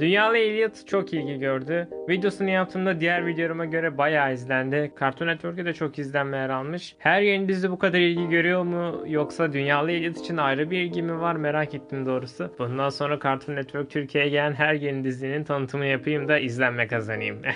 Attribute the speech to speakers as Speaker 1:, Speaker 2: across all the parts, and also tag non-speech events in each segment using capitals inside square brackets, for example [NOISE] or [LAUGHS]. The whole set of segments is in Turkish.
Speaker 1: Dünyalı Elliot çok ilgi gördü. Videosunu yaptığımda diğer videolarıma göre bayağı izlendi. Cartoon Network'te de çok izlenme yer almış. Her yeni dizi bu kadar ilgi görüyor mu yoksa Dünyalı Elliot için ayrı bir ilgi mi var merak ettim doğrusu. Bundan sonra Cartoon Network Türkiye'ye gelen her yeni dizinin tanıtımı yapayım da izlenme kazanayım. [LAUGHS]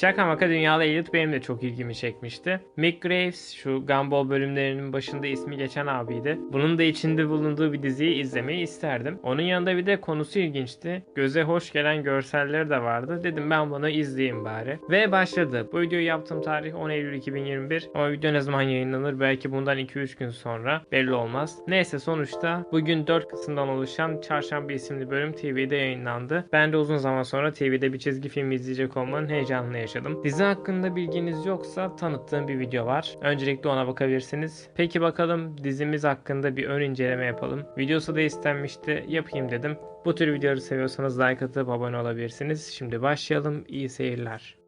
Speaker 1: Şaka maka Dünyalı Elliot benim de çok ilgimi çekmişti. Mick Graves şu Gumball bölümlerinin başında ismi geçen abiydi. Bunun da içinde bulunduğu bir diziyi izlemeyi isterdim. Onun yanında bir de konusu ilginçti. Göze hoş gelen görselleri de vardı. Dedim ben bunu izleyeyim bari. Ve başladı. Bu videoyu yaptığım tarih 10 Eylül 2021. Ama video ne zaman yayınlanır? Belki bundan 2-3 gün sonra. Belli olmaz. Neyse sonuçta bugün 4 kısımdan oluşan Çarşamba isimli bölüm TV'de yayınlandı. Ben de uzun zaman sonra TV'de bir çizgi film izleyecek olmanın heyecanını yaşadım. Dizi hakkında bilginiz yoksa tanıttığım bir video var. Öncelikle ona bakabilirsiniz. Peki bakalım dizimiz hakkında bir ön inceleme yapalım. Videosu da istenmişti. Yapayım dedim. Bu tür videoları seviyorsanız like atıp abone olabilirsiniz. Şimdi başlayalım. İyi seyirler.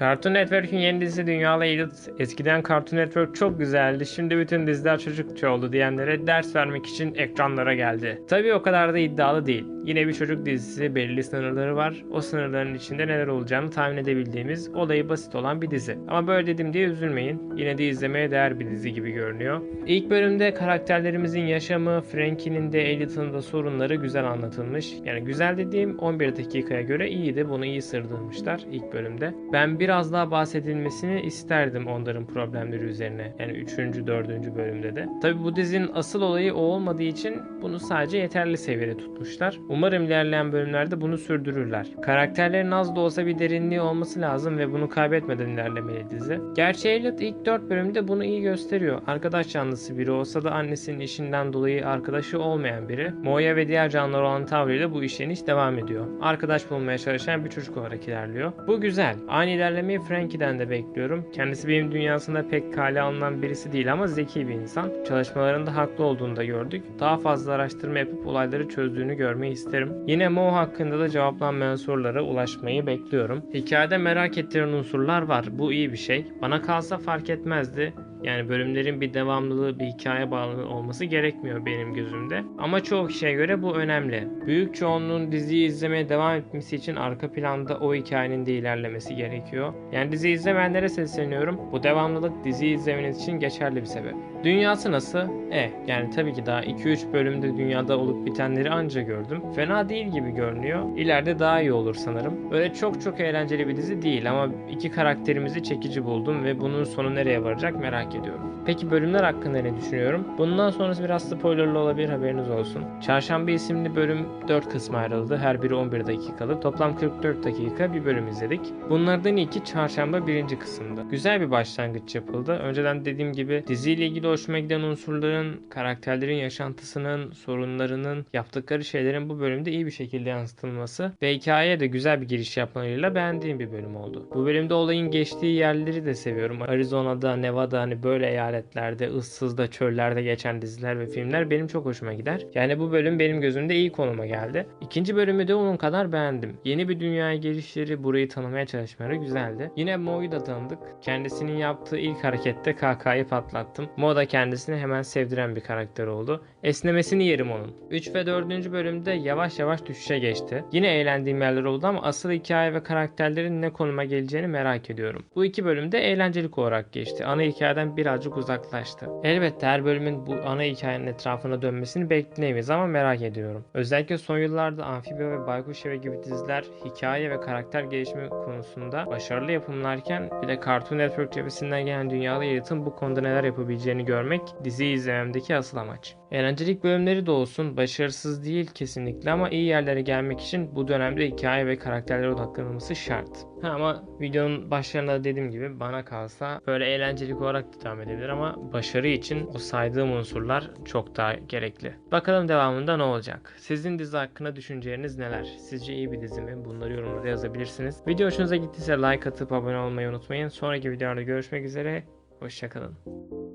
Speaker 1: Cartoon Network'ün yeni dizisi Dünyalı Elliot. Eskiden Cartoon Network çok güzeldi. Şimdi bütün diziler çocukça oldu diyenlere ders vermek için ekranlara geldi. Tabii o kadar da iddialı değil. Yine bir çocuk dizisi belirli sınırları var. O sınırların içinde neler olacağını tahmin edebildiğimiz olayı basit olan bir dizi. Ama böyle dedim diye üzülmeyin. Yine de izlemeye değer bir dizi gibi görünüyor. İlk bölümde karakterlerimizin yaşamı, Frankie'nin de Elliot'ın da sorunları güzel anlatılmış. Yani güzel dediğim 11 dakikaya göre iyiydi. Bunu iyi sırdırmışlar ilk bölümde. Ben biraz daha bahsedilmesini isterdim onların problemleri üzerine. Yani 3. 4. bölümde de. Tabi bu dizinin asıl olayı o olmadığı için bunu sadece yeterli seviyede tutmuşlar. Umarım ilerleyen bölümlerde bunu sürdürürler. Karakterlerin az da olsa bir derinliği olması lazım ve bunu kaybetmeden ilerlemeli dizi. Gerçi Elliot ilk 4 bölümde bunu iyi gösteriyor. Arkadaş canlısı biri olsa da annesinin işinden dolayı arkadaşı olmayan biri. Moya ve diğer canlılar olan tavrıyla bu işleniş devam ediyor. Arkadaş bulmaya çalışan bir çocuk olarak ilerliyor. Bu güzel. Aynı ilerlemeyi Frankie'den de bekliyorum. Kendisi benim dünyasında pek kale alınan birisi değil ama zeki bir insan. Çalışmalarında haklı olduğunu da gördük. Daha fazla araştırma yapıp olayları çözdüğünü görmeyi isterim. Yine Mo hakkında da cevaplanmayan sorulara ulaşmayı bekliyorum. Hikayede merak ettiren unsurlar var. Bu iyi bir şey. Bana kalsa fark etmezdi. Yani bölümlerin bir devamlılığı, bir hikaye bağlı olması gerekmiyor benim gözümde. Ama çoğu kişiye göre bu önemli. Büyük çoğunluğun diziyi izlemeye devam etmesi için arka planda o hikayenin de ilerlemesi gerekiyor. Yani dizi izlemeyenlere sesleniyorum. Bu devamlılık diziyi izlemeniz için geçerli bir sebep. Dünyası nasıl? E yani tabii ki daha 2-3 bölümde dünyada olup bitenleri anca gördüm. Fena değil gibi görünüyor. İleride daha iyi olur sanırım. Böyle çok çok eğlenceli bir dizi değil ama iki karakterimizi çekici buldum ve bunun sonu nereye varacak merak ediyorum. Peki bölümler hakkında ne düşünüyorum? Bundan sonrası biraz spoilerlı olabilir haberiniz olsun. Çarşamba isimli bölüm 4 kısma ayrıldı. Her biri 11 dakikalı. Toplam 44 dakika bir bölüm izledik. Bunlardan ilki çarşamba birinci kısımda. Güzel bir başlangıç yapıldı. Önceden dediğim gibi diziyle ilgili hoşuma giden unsurların, karakterlerin yaşantısının, sorunlarının, yaptıkları şeylerin bu bölümde iyi bir şekilde yansıtılması ve hikayeye de güzel bir giriş yapmalarıyla beğendiğim bir bölüm oldu. Bu bölümde olayın geçtiği yerleri de seviyorum. Arizona'da, Nevada hani böyle eyaletlerde, ıssızda, çöllerde geçen diziler ve filmler benim çok hoşuma gider. Yani bu bölüm benim gözümde iyi konuma geldi. İkinci bölümü de onun kadar beğendim. Yeni bir dünyaya gelişleri, burayı tanımaya çalışmaları güzeldi. Yine Mo'yu da tanıdık. Kendisinin yaptığı ilk harekette KK'yı patlattım. Mo da kendisini hemen sevdiren bir karakter oldu. Esnemesini yerim onun. 3 ve 4. bölümde yavaş yavaş düşüşe geçti. Yine eğlendiğim yerler oldu ama asıl hikaye ve karakterlerin ne konuma geleceğini merak ediyorum. Bu iki bölümde eğlencelik olarak geçti. Ana hikayeden birazcık uzaklaştı. Elbette her bölümün bu ana hikayenin etrafına dönmesini bekleyemeyiz ama merak ediyorum. Özellikle son yıllarda Amfibiya ve Baykuş Evi gibi diziler hikaye ve karakter gelişimi konusunda başarılı yapımlarken bir de Cartoon Network cephesinden gelen dünyalı yaratım bu konuda neler yapabileceğini görmek diziyi izlememdeki asıl amaç. Eğlencelik bölümleri de olsun, başarısız değil kesinlikle ama iyi yerlere gelmek için bu dönemde hikaye ve karakterlere odaklanılması şart. Ha, ama videonun başlarında da dediğim gibi bana kalsa böyle eğlencelik olarak devam edebilir ama başarı için o saydığım unsurlar çok daha gerekli. Bakalım devamında ne olacak? Sizin dizi hakkında düşünceleriniz neler? Sizce iyi bir dizi mi? Bunları yorumlara yazabilirsiniz. Video hoşunuza gittiyse like atıp abone olmayı unutmayın. Sonraki videolarda görüşmek üzere. Hoşçakalın.